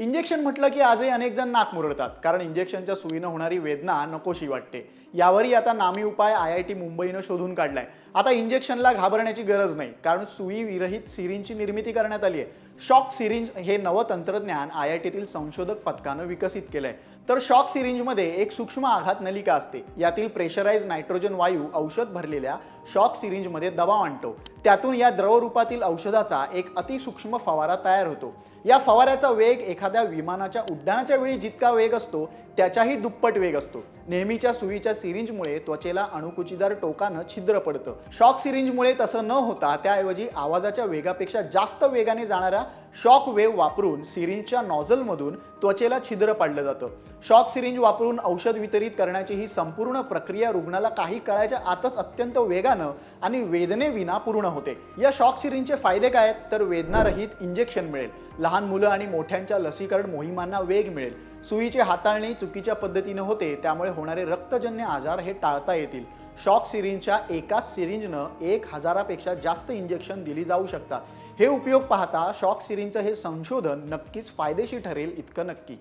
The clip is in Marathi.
इंजेक्शन म्हटलं की आजही अनेक जण नाक मुरडतात कारण इंजेक्शनच्या सुईनं होणारी वेदना नकोशी वाटते. यावरही आता नामी उपाय आय आय टी मुंबईनं शोधून काढलाय. आता इंजेक्शनला घाबरण्याची गरज नाही कारण सुई विरहित सिरिंजची निर्मिती करण्यात आली आहे शॉक सिरिंज हे नवं तंत्रज्ञान आय आय टीतील संशोधक पथकानं विकसित केलंय. तर शॉक सिरिंजमध्ये एक सूक्ष्म आघात नलिका असते. यातील प्रेशराइज नायट्रोजन वायू औषध भरलेल्या शॉक सिरिंजमध्ये दबाव आणतो. त्यातून या द्रवरूपातील औषधाचा एक अतिसूक्ष्म फवारा तयार होतो. या फवाऱ्याचा वेग एखाद्या विमानाच्या उड्डाणाच्या वेळी जितका वेग असतो त्याच्याही दुप्पट वेग असतो. नेहमीच्या सुईच्या सिरिंजमुळे त्वचेला अणुकुचीदार टोकानं छिद्र पडतं. शॉक सिरिंजमुळे तसं न होता त्याऐवजी आवाजाच्या वेगापेक्षा जास्त वेगाने जाणाऱ्या शॉक वेव्ह वापरून सिरिंजच्या नॉझलमधून त्वचेला छिद्र पाडलं जातं. शॉक सिरिंज वापरून औषध वितरित करण्याची ही संपूर्ण प्रक्रिया रुग्णाला काही काळाच्या आतच अत्यंत वेगानं आणि वेदनेविना पूर्ण होते. या शॉक सिरिंजचे फायदे काय आहेत? तर वेदनारहित इंजेक्शन मिळेल. लहान मुलं आणि मोठ्यांच्या लसीकरण मोहिमांना वेग मिळेल. सुईचे हाताळणी चुकीच्या पद्धतीनं होते त्यामुळे होणारे रक्तजन्य आजार हे टाळता येतील. शॉक सिरिंजच्या एकाच सिरिंजनं एक हजारापेक्षा जास्त इंजेक्शन दिली जाऊ शकतात. हे उपयोग पाहता शॉक सिरिंजचं हे संशोधन नक्कीच फायदेशीर ठरेल इतकं नक्की.